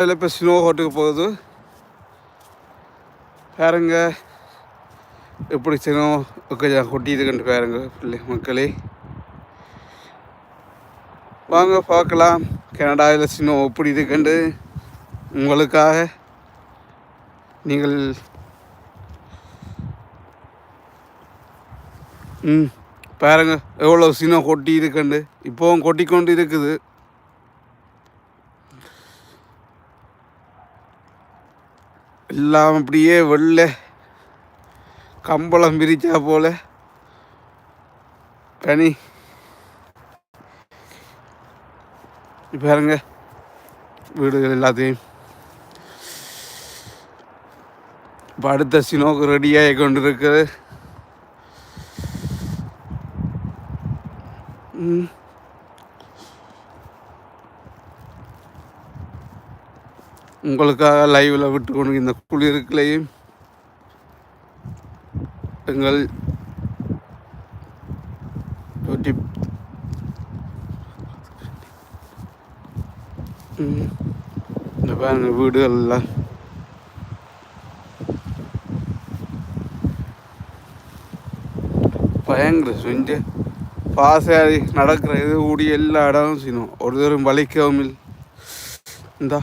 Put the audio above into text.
அதில் இப்போ ஸ்னோ ஹோட்டுக்கு போகுது. பாருங்க. எப்படி ஸ்னோ கொஞ்சம் கொட்டியிருக்குன்ட்டு பாருங்க பிள்ளை மக்களே. வாங்க பார்க்கலாம். கனடாவில் ஸ்னோ எப்படி இருக்குண்டு உங்களுக்காக நீங்கள் ம் பாருங்க. எவ்வளோ சினம் கொட்டி இருக்குண்டு இப்போவும் கொட்டி கொண்டு இருக்குது. எல்லாம் அப்படியே வெள்ளை. கம்பளம் பிரிச்சா போல. பனி பாருங்க வீடுகள் எல்லாத்தையும். இப்போ அடுத்த சினோக்கு ரெடியாகி கொண்டு இருக்குது ம். உங்களுக்காக லைவில் விட்டு கொண்டு இந்த குளிருக்குலையும் எங்கள் இந்த பாருங்க வீடுகள்லாம். பயங்கர செஞ்சு. பாசாரி நடக்கிற இது கூடி எல்லா இடமும் செய்யணும் ஒரு தூரம் வலிக்கவும் இல்லை. இந்தா.